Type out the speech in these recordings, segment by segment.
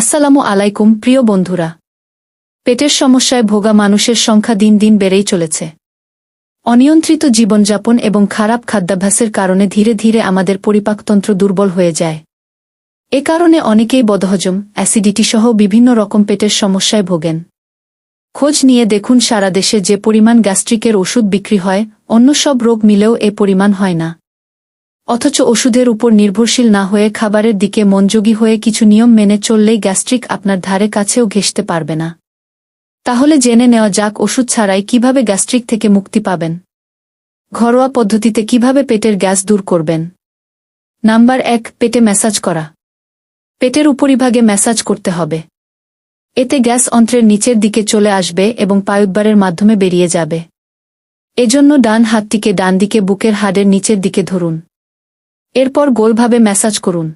আসসালামু আলাইকুম, প্রিয় বন্ধুরা। পেটের সমস্যায় ভোগা মানুষের সংখ্যা দিন দিন বেড়েই চলেছে। অনিয়ন্ত্রিত জীবনযাপন এবং খারাপ খাদ্যাভ্যাসের কারণে ধীরে ধীরে আমাদের পরিপাকতন্ত্র দুর্বল হয়ে যায়। এ কারণে অনেকেই বদহজম অ্যাসিডিটি সহ বিভিন্ন রকম পেটের সমস্যায় ভোগেন। খোঁজ নিয়ে দেখুন, সারা দেশে যে পরিমাণ গ্যাস্ট্রিকের ওষুধ বিক্রি হয়, অন্য সব রোগ মিলেও এ পরিমাণ হয় না। অথচ ওষুধের উপর নির্ভরশীল না হয়ে খাবারের দিকে মনযোগী হয়ে কিছু নিয়ম মেনে চললেই গ্যাস্ট্রিক আপনার ধারে কাছেও ঘেঁষতে পারবে না। তাহলে জেনে নেওয়া যাক ওষুধ ছাড়াই কীভাবে গ্যাস্ট্রিক থেকে মুক্তি পাবেন। ঘরোয়া পদ্ধতিতে কীভাবে পেটের গ্যাস দূর করবেন। নাম্বার এক, পেটে ম্যাসাজ করা। পেটের উপরিভাগে ম্যাসাজ করতে হবে। এতে গ্যাস অন্ত্রের নিচের দিকে চলে আসবে এবং পায়ুদ্বারের মাধ্যমে বেরিয়ে যাবে। এজন্য ডান হাতটিকে ডান দিকে বুকের হাড়ের নিচের দিকে ধরুন। এরপর গোলভাবে ম্যাসাজ করুন।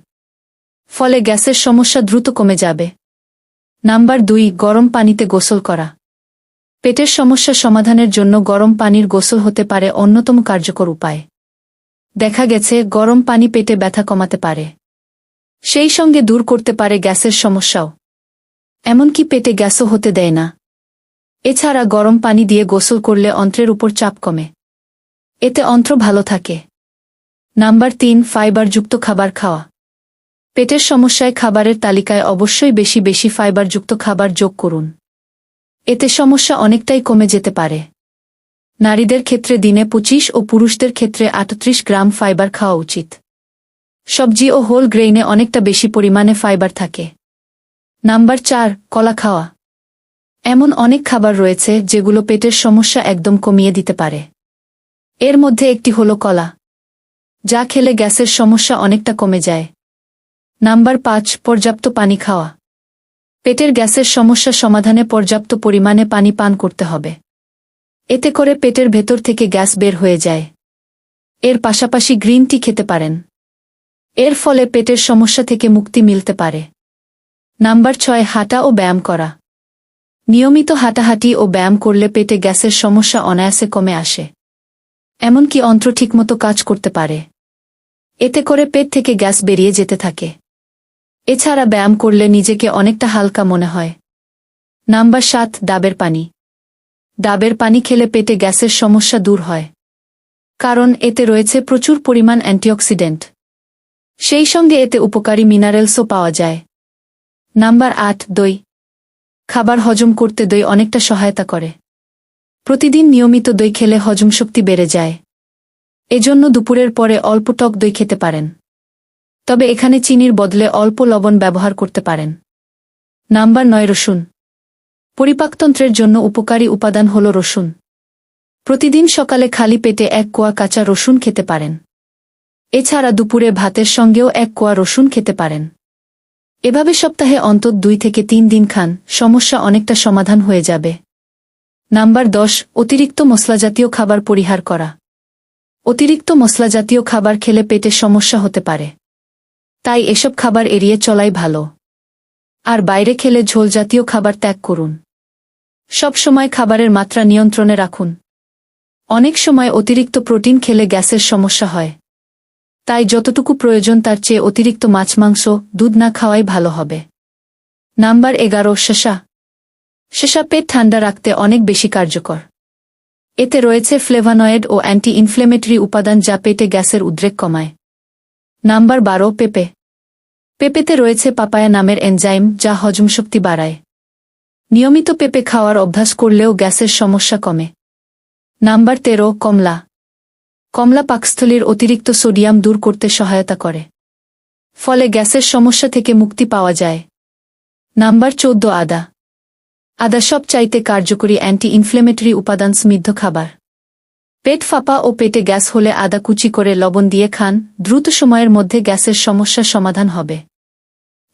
ফলে গ্যাসের সমস্যা দ্রুত কমে যাবে। নাম্বার দুই, গরম পানিতে গোসল করা। পেটের সমস্যা সমাধানের জন্য গরম পানির গোসল হতে পারে অন্যতম কার্যকর উপায়। দেখা গেছে, গরম পানি পেটে ব্যথা কমাতে পারে। সেই সঙ্গে দূর করতে পারে গ্যাসের সমস্যাও। এমনকি পেটে গ্যাসও হতে দেয় না। এছাড়া গরম পানি দিয়ে গোসল করলে অন্ত্রের উপর চাপ কমে। এতে অন্ত্র ভালো থাকে। নাম্বার তিন, ফাইবারযুক্ত খাবার খাওয়া। পেটের সমস্যায় খাবারের তালিকায় অবশ্যই বেশি বেশি ফাইবারযুক্ত খাবার যোগ করুন। এতে সমস্যা অনেকটাই কমে যেতে পারে। নারীদের ক্ষেত্রে দিনে পঁচিশ ও পুরুষদের ক্ষেত্রে আটত্রিশ গ্রাম ফাইবার খাওয়া উচিত। সবজি ও হোল গ্রেইনে অনেকটা বেশি পরিমাণে ফাইবার থাকে। নাম্বার চার, কলা খাওয়া। এমন অনেক খাবার রয়েছে যেগুলো পেটের সমস্যা একদম কমিয়ে দিতে পারে। এর মধ্যে একটি হল কলা। যা খেলে গ্যাসের সমস্যা অনেকটা কমে যায়। নাম্বার পাঁচ, পর্যাপ্ত পানি খাওয়া। পেটের গ্যাসের সমস্যা সমাধানে পর্যাপ্ত পরিমাণে পানি পান করতে হবে। এতে করে পেটের ভেতর থেকে গ্যাস বের হয়ে যায়। এর পাশাপাশি গ্রিন টি খেতে পারেন। এর ফলে পেটের সমস্যা থেকে মুক্তি মিলতে পারে। নাম্বার ছয়, হাঁটা ও ব্যায়াম করা। নিয়মিত হাঁটাহাঁটি ও ব্যায়াম করলে পেটে গ্যাসের সমস্যা অনায়াসে কমে আসে। এমনকি অন্ত্র ঠিকমতো কাজ করতে পারে। এতে করে পেট থেকে গ্যাস বেরিয়ে যেতে থাকে। এছাড়া ব্যায়াম করলে নিজেকে অনেকটা হালকা মনে হয়। নাম্বার সাত, ডাবের পানি। ডাবের পানি খেলে পেটে গ্যাসের সমস্যা দূর হয়। কারণ এতে রয়েছে প্রচুর পরিমাণ অ্যান্টিঅক্সিডেন্ট। সেই সঙ্গে এতে উপকারী মিনারেলসও পাওয়া যায়। নাম্বার আট, দই। খাবার হজম করতে দই অনেকটা সহায়তা করে। প্রতিদিন নিয়মিত দই খেলে হজম শক্তি বেড়ে যায়। এজন্য দুপুরের পরে অল্প টক দই খেতে পারেন। তবে এখানে চিনির বদলে অল্প লবণ ব্যবহার করতে পারেন। নাম্বার নয়, রসুন। পরিপাকতন্ত্রের জন্য উপকারী উপাদান হল রসুন। প্রতিদিন সকালে খালি পেটে এক কোয়া কাঁচা রসুন খেতে পারেন। এছাড়া দুপুরে ভাতের সঙ্গেও এক কোয়া রসুন খেতে পারেন। এভাবে সপ্তাহে অন্তত দুই থেকে তিন দিন খান, সমস্যা অনেকটা সমাধান হয়ে যাবে। নাম্বার দশ, অতিরিক্ত মশলাজাতীয় খাবার পরিহার করা। অতিরিক্ত মশলাজাতীয় খাবার খেলে পেটে সমস্যা হতে পারে। তাই এসব খাবার এড়িয়ে চলাই ভালো। আর বাইরে খেলে ঝোল জাতীয় খাবার ত্যাগ করুন। সব সময় খাবারের মাত্রা নিয়ন্ত্রণে রাখুন। অনেক সময় অতিরিক্ত প্রোটিন খেলে গ্যাসের সমস্যা হয়। তাই যতটুকু প্রয়োজন তার চেয়ে অতিরিক্ত মাছ, মাংস, দুধ না খাওয়াই ভালো হবে। নাম্বার এগারো শেষা শেষা পেট ঠান্ডা রাখতে অনেক বেশি কার্যকর। এতে রয়েছে ফ্লেভানয়েড ও অ্যান্টি ইনফ্লেমেটরি উপাদান যা পেটে গ্যাসের উদ্রেক কমায়। নাম্বার বারো, পেপে। পেপেতে রয়েছে পাপায়া নামের এনজাইম যা হজমশক্তি বাড়ায়। নিয়মিত পেপে খাওয়ার অভ্যাস করলেও গ্যাসের সমস্যা কমে। নাম্বার তেরো, কমলা। কমলা পাকস্থলীর অতিরিক্ত সোডিয়াম দূর করতে সহায়তা করে। ফলে গ্যাসের সমস্যা থেকে মুক্তি পাওয়া যায়। নাম্বার চৌদ্দ, আদা। আদা সব চাইতে কার্যকরী অ্যান্টি ইনফ্লেমেটরি উপাদান স্মিদ্ধ খাবার। পেট ফাঁপা ও পেটে গ্যাস হলে আদা কুচি করে লবণ দিয়ে খান, দ্রুত সময়ের মধ্যে গ্যাসের সমস্যা সমাধান হবে।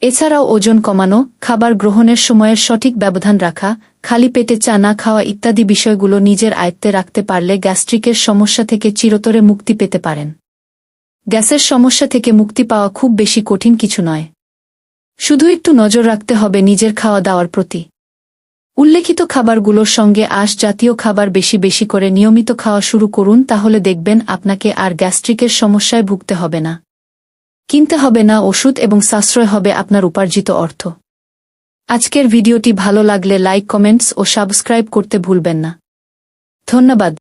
এছাড়াও ওজন কমানো, খাবার গ্রহণের সময়ের সঠিক ব্যবধান রাখা, খালি পেটে চা না খাওয়া ইত্যাদি বিষয়গুলো নিজের আয়ত্তে রাখতে পারলে গ্যাস্ট্রিকের সমস্যা থেকে চিরতরে মুক্তি পেতে পারেন। গ্যাসের সমস্যা থেকে মুক্তি পাওয়া খুব বেশি কঠিন কিছু নয়। শুধু একটু নজর রাখতে হবে নিজের খাওয়া দাওয়ার প্রতি। উল্লেখিত খাবারগুলোর সঙ্গে আশ জাতীয় খাবার বেশি বেশি করে নিয়মিত খাওয়া শুরু করুন, তাহলে দেখবেন আপনাকে আর গ্যাস্ট্রিকের সমস্যায় ভুগতে হবে না। কিনতে হবে না ওষুধ এবং সাশ্রয় হবে আপনার উপার্জিত অর্থ। আজকের ভিডিওটি ভালো লাগলে লাইক, কমেন্টস ও সাবস্ক্রাইব করতে ভুলবেন না। ধন্যবাদ।